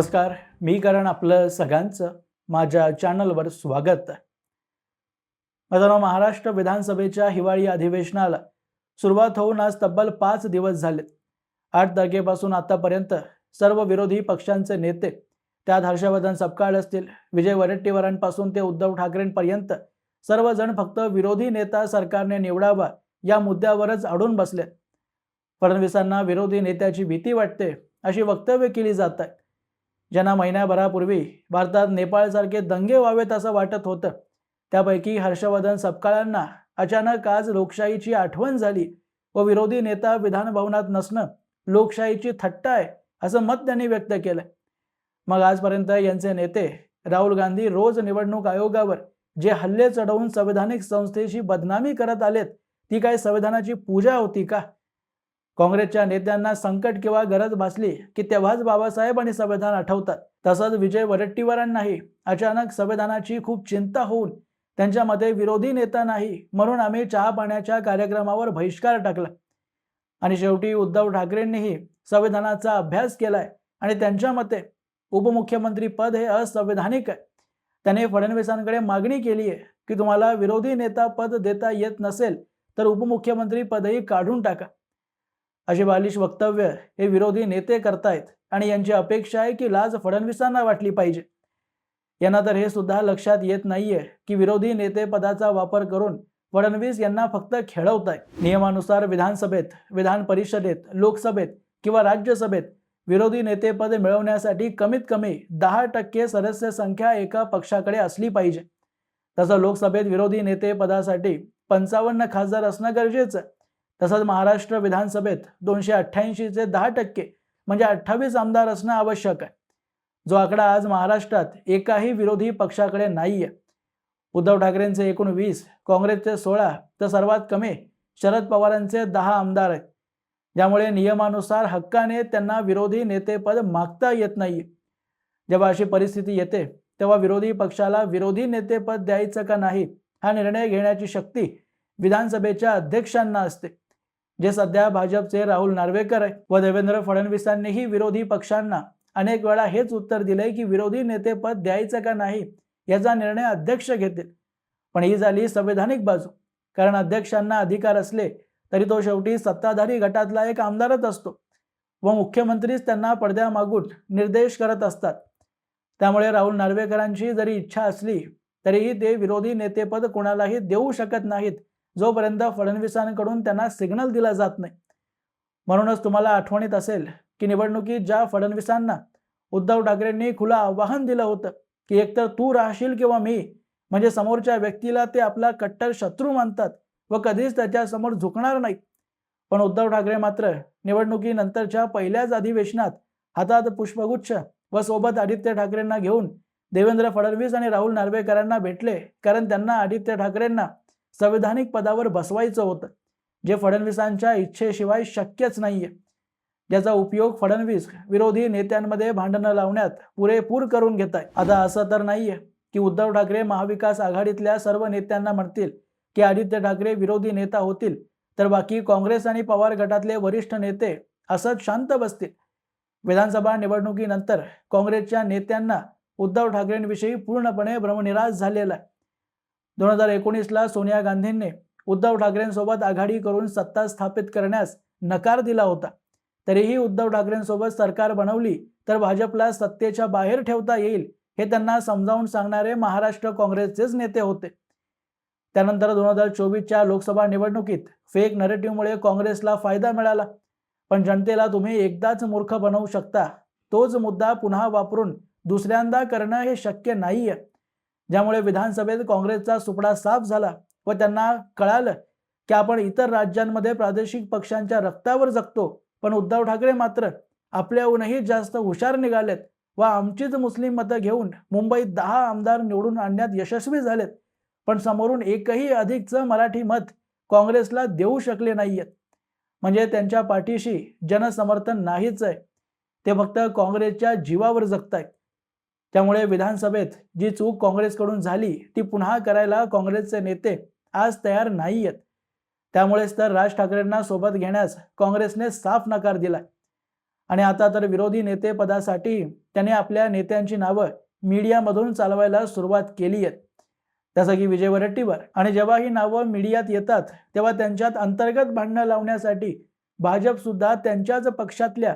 नमस्कार मी करण आपलं सगळ्यांचं माझ्या चॅनलवर स्वागत. आहे नाव महाराष्ट्र विधानसभेच्या हिवाळी अधिवेशनाला सुरुवात होऊन आज तब्बल पाच दिवस झालेत आठ तारखेपासून आतापर्यंत सर्व विरोधी पक्षांचे नेते त्यात हर्षवर्धन सपकाळ असतील विजय वडेट्टीवारांपासून ते उद्धव ठाकरेंपर्यंत सर्वजण फक्त विरोधी नेता सरकारने निवडावा या मुद्द्यावरच अडून बसले. फडणवीसांना विरोधी नेत्याची भीती वाटते अशी वक्तव्य केली जात आहे. ज्यांना महिन्याभरापूर्वी भारतात नेपाळसारखे दंगे व्हावेत असं वाटत होतं. त्यापैकी हर्षवर्धन सपकाळांना अचानक आज लोकशाहीची आठवण झाली व विरोधी नेता विधानभवनात नसणं लोकशाहीची थट्टा आहे असं मत त्यांनी व्यक्त केलंय मग आजपर्यंत यांचे नेते राहुल गांधी रोज निवडणूक आयोगावर जे हल्ले चढवून संवैधानिक संस्थेची बदनामी करत आलेत ती काय संविधानाची पूजा होती का? काँग्रेसच्या नेत्यांना संकट किंवा गरज भासली की तेव्हाच बाबासाहेब आणि संविधान आठवतात. तसंच विजय वडेट्टीवारांनाही अचानक संविधानाची खूप चिंता होऊन त्यांच्यामध्ये विरोधी नेता नाही म्हणून आम्ही चहा पाण्याच्या कार्यक्रमावर बहिष्कार टाकला. आणि शेवटी उद्धव ठाकरेंनीही संविधानाचा अभ्यास केलाय आणि त्यांच्या मते उपमुख्यमंत्री पद हे असंवैधानिक आहे. त्याने फडणवीसांकडे मागणी केली आहे की तुम्हाला विरोधी नेता पद देता येत नसेल तर उपमुख्यमंत्री पदही काढून टाका. असे बालिश वक्तव्य हे विरोधी नेते करतायत आणि यांची अपेक्षा आहे की लाज फडणवीसांना वाटली पाहिजे. यांना तर हे सुद्धा लक्षात येत नाहीये की विरोधी नेते पदाचा वापर करून फडणवीस यांना फक्त खेळवताय. नियमानुसार विधानसभेत विधान परिषदेत लोकसभेत किंवा राज्यसभेत विरोधी नेतेपद मिळवण्यासाठी कमीत कमी दहा टक्के सदस्य संख्या एका पक्षाकडे असली पाहिजे. तसं लोकसभेत विरोधी नेते पदासाठी पंचावन्न खासदार असणं गरजेचं. तसंच महाराष्ट्र विधानसभेत दोनशे अठ्ठ्याऐंशीचे दहा टक्के म्हणजे अठ्ठावीस आमदार असणं आवश्यक आहे. जो आकडा आज महाराष्ट्रात एकाही विरोधी पक्षाकडे नाहीये. उद्धव ठाकरेंचे एकूण वीस काँग्रेसचे सोळा तर सर्वात कमी शरद पवारांचे दहा आमदार आहेत. ज्यामुळे नियमानुसार हक्काने त्यांना विरोधी नेतेपद मागता येत नाही जेव्हा अशी परिस्थिती येते तेव्हा विरोधी पक्षाला विरोधी नेतेपद द्यायचं का नाही हा निर्णय घेण्याची शक्ती विधानसभेच्या अध्यक्षांना असते. जे सध्या भाजपचे राहुल नार्वेकर आहे व देवेंद्र फडणवीसांनीही विरोधी पक्षांना अनेक वेळा हेच उत्तर दिलंय की विरोधी नेतेपद द्यायचं का नाही याचा निर्णय अध्यक्ष घेतील. पण ही झाली संवैधानिक बाजू. कारण अध्यक्षांना अधिकार असले तरी तो शेवटी सत्ताधारी गटातला एक आमदारच असतो व मुख्यमंत्रीच त्यांना पडद्यामागून निर्देश करत असतात. त्यामुळे राहुल नार्वेकरांची जरी इच्छा असली तरीही ते विरोधी नेतेपद कोणालाही देऊ शकत नाहीत जोपर्यंत फडणवीसांकडून त्यांना सिग्नल दिला जात नाही. म्हणूनच तुम्हाला आठवणीत असेल की निवडणुकीत ज्या फडणवीसांना उद्धव ठाकरेंनी खुलं आव्हान दिलं होतं की एकतर तू राहशील किंवा मी म्हणजे समोरच्या व्यक्तीला ते आपला कट्टर शत्रू मानतात व कधीच त्याच्यासमोर झुकणार नाही पण उद्धव ठाकरे मात्र निवडणुकीनंतरच्या पहिल्याच अधिवेशनात हातात पुष्पगुच्छ व सोबत आदित्य ठाकरेंना घेऊन देवेंद्र फडणवीस आणि राहुल नार्वेकरांना भेटले कारण त्यांना आदित्य ठाकरेंना संविधानिक पदावर बसवायचं होतं. जे फडणवीसांच्या इच्छेशिवाय शक्यच नाहीये. ज्याचा उपयोग फडणवीस विरोधी नेत्यांमध्ये भांडणं लावण्यात पुरेपूर करून घेत आहे आता असं तर नाहीये की उद्धव ठाकरे महाविकास आघाडीतल्या सर्व नेत्यांना म्हणतील की आदित्य ठाकरे विरोधी नेता होतील तर बाकी काँग्रेस आणि पवार गटातले वरिष्ठ नेते असंच शांत बसतील. विधानसभा निवडणुकीनंतर काँग्रेसच्या नेत्यांना उद्धव ठाकरेंविषयी पूर्णपणे भ्रमनिराश झालेला आहे. दोन हजार एकोणीसला सोनिया गांधींनी उद्धव ठाकरेंसोबत आघाडी करून सत्ता स्थापित करण्यास नकार दिला होता. तरीही उद्धव ठाकरेंसोबत सरकार बनवली तर भाजपला सत्तेच्या बाहेर ठेवता येईल हे त्यांना समजावून सांगणारे महाराष्ट्र काँग्रेसचेच नेते होते. त्यानंतर दोन हजार चोवीसच्या लोकसभा निवडणुकीत फेक नरेटिव्हमुळे काँग्रेसला फायदा मिळाला. पण जनतेला तुम्ही एकदाच मूर्ख बनवू शकता तोच मुद्दा पुन्हा वापरून दुसऱ्यांदा करणं हे शक्य नाहीये. ज्यामुळे विधानसभेत काँग्रेसचा सुपडा साफ झाला व त्यांना कळालं की आपण इतर राज्यांमध्ये प्रादेशिक पक्षांच्या रक्तावर जगतो. पण उद्धव ठाकरे मात्र आपल्याहूनही जास्त हुशार निघालेत व आमचीच मुस्लिम मतं घेऊन मुंबईत दहा आमदार निवडून आणण्यात यशस्वी झालेत. पण समोरून एकही अधिकचं मराठी मत काँग्रेसला देऊ शकले नाहीयेत. म्हणजे त्यांच्या पाठीशी जनसमर्थन नाहीच आहे ते फक्त काँग्रेसच्या जीवावर जगतायत. त्यामुळे विधानसभेत जी चूक काँग्रेसकडून झाली ती पुन्हा करायला काँग्रेसचे नेते आज तयार नाही आहेत त्यामुळेच तर राज ठाकरेंना सोबत घेण्यास काँग्रेसने साफ नकार दिलाय. आणि आता तर विरोधी नेते पदासाठी त्याने आपल्या नेत्यांची नावं मीडियामधून चालवायला सुरुवात केली आहे जसं की विजय वरट्टीवर. आणि जेव्हा ही नावं मीडियात येतात तेव्हा त्यांच्यात अंतर्गत भांडणं लावण्यासाठी भाजप सुद्धा त्यांच्याच पक्षातल्या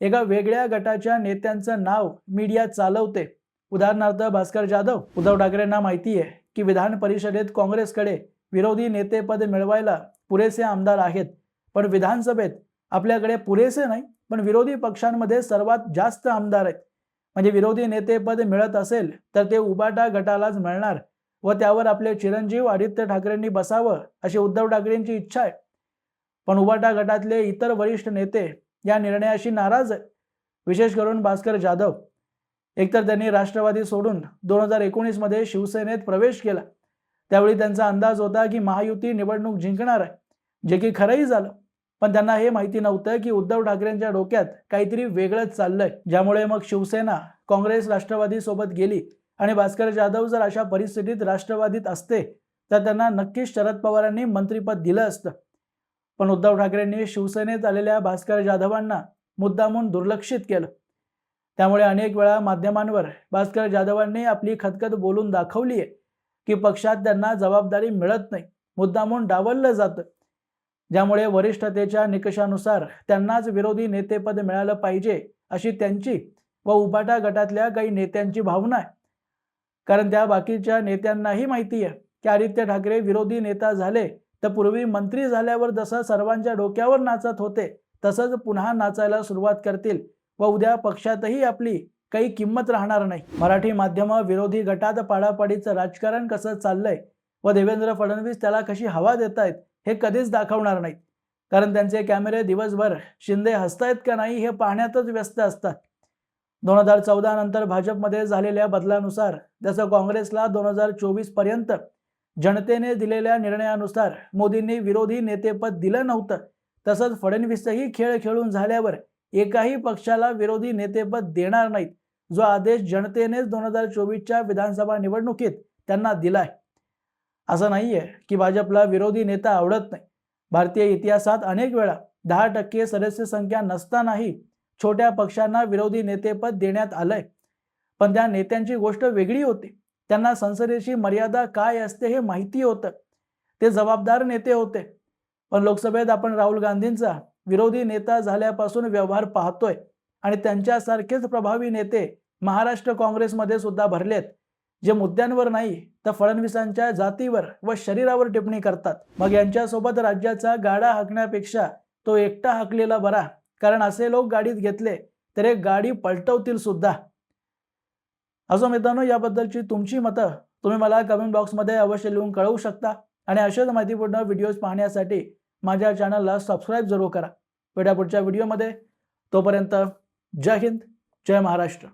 एका वेगळ्या गटाच्या नेत्यांचं नाव मीडिया चालवते. उदाहरणार्थ भास्कर जाधव उद्धव ठाकरेंना माहिती आहे की विधान परिषदेत काँग्रेसकडे विरोधी नेतेपद मिळवायला पुरेसे आमदार आहेत. पण विधानसभेत आपल्याकडे पुरेसे नाही पण विरोधी पक्षांमध्ये सर्वात जास्त आमदार आहेत. म्हणजे विरोधी नेतेपद मिळत असेल तर ते उबाटा गटालाच मिळणार व त्यावर आपले चिरंजीव आदित्य ठाकरेंनी बसावं अशी उद्धव ठाकरेंची इच्छा आहे. पण उबाटा गटातले इतर वरिष्ठ नेते या निर्णयाशी नाराज आहेत. विशेष करून भास्कर जाधव. एकतर त्यांनी राष्ट्रवादी सोडून दोन हजार एकोणीसमध्ये शिवसेनेत प्रवेश केला. त्यावेळी त्यांचा अंदाज होता की महायुती निवडणूक जिंकणार आहे जे की खरंही झालं. पण त्यांना हे माहिती नव्हतं की उद्धव ठाकरेंच्या डोक्यात काहीतरी वेगळंच चाललंय. ज्यामुळे मग शिवसेना काँग्रेस राष्ट्रवादी सोबत गेली आणि भास्कर जाधव जर अशा परिस्थितीत राष्ट्रवादीत असते तर त्यांना नक्कीच शरद पवारांनी मंत्रीपद दिलं असतं. पण उद्धव ठाकरेंनी शिवसेनेत आलेल्या भास्कर जाधवांना मुद्दामून दुर्लक्षित केलं. त्यामुळे अनेक वेळा माध्यमांवर भास्कर जाधवांनी आपली खतखत बोलून दाखवली आहे की पक्षात त्यांना जबाबदारी मिळत नाही मुद्दामून डावललं जातं. ज्यामुळे वरिष्ठतेच्या निकषानुसार त्यांनाच विरोधी नेतेपद मिळालं पाहिजे अशी त्यांची व उभाटा गटातल्या काही नेत्यांची भावना आहे. कारण त्या बाकीच्या नेत्यांनाही माहिती आहे की आदित्य ठाकरे विरोधी नेता झाले तर पूर्वी मंत्री झाल्यावर जसं सर्वांच्या डोक्यावर नाचत होते तसंच पुन्हा नाचायला सुरुवात करतील व उद्या पक्षातही आपली काही किंमत राहणार नाही. मराठी माध्यम विरोधी गटात पाडापाडीचं राजकारण कसं चाललंय व देवेंद्र फडणवीस त्याला कशी हवा देत आहेत हे कधीच दाखवणार नाहीत. कारण त्यांचे कॅमेरे दिवसभर शिंदे हसतायत का नाही हे पाहण्यातच व्यस्त असतात. दोन हजार चौदा नंतर भाजपमध्ये झालेल्या बदलानुसार जसं काँग्रेसला दोन हजार चोवीसपर्यंत जनतेने दिलेल्या निर्णयानुसार मोदींनी विरोधी नेतेपद दिलं नव्हतं तसंच फडणवीसही खेळ खेळून झाल्यावर एकाही पक्षाला विरोधी नेतेपद देणार नाहीत. जो आदेश जनतेनेच दोन हजार चोवीसच्या विधानसभा निवडणुकीत त्यांना दिलाय. असं नाहीये की भाजपला विरोधी नेता आवडत नाही. भारतीय इतिहासात अनेक वेळा दहा टक्के सदस्य संख्या नसतानाही छोट्या पक्षांना विरोधी नेतेपद देण्यात आलंय. पण त्या नेत्यांची गोष्ट वेगळी होती. त्यांना संसदेची मर्यादा काय असते हे माहिती होतं. ते जबाबदार नेते होते. पण लोकसभेत आपण राहुल गांधींचा विरोधी नेता झाल्यापासून व्यवहार पाहतोय आणि त्यांच्यासारखेच प्रभावी नेते महाराष्ट्र काँग्रेसमध्ये सुद्धा भरलेत. जे मुद्द्यांवर नाही तर फडणवीसांच्या जातीवर व शरीरावर टिप्पणी करतात. मग यांच्यासोबत राज्याचा गाडा हाकण्यापेक्षा तो एकटा हाकलेला बरा कारण असे लोक गाडीत घेतले तर एक गाडी पलटवतील सुद्धा. असो मित्रांनो याबद्दलची तुमची मतं तुम्ही मला कमेंट बॉक्समध्ये अवश्य लिहून कळवू शकता. आणि अशाच माहितीपूर्ण व्हिडिओज पाहण्यासाठी माझ्या चॅनलला सबस्क्राईब जरूर करा. भेटा पुढच्या व्हिडिओमध्ये तोपर्यंत जय हिंद जय महाराष्ट्र.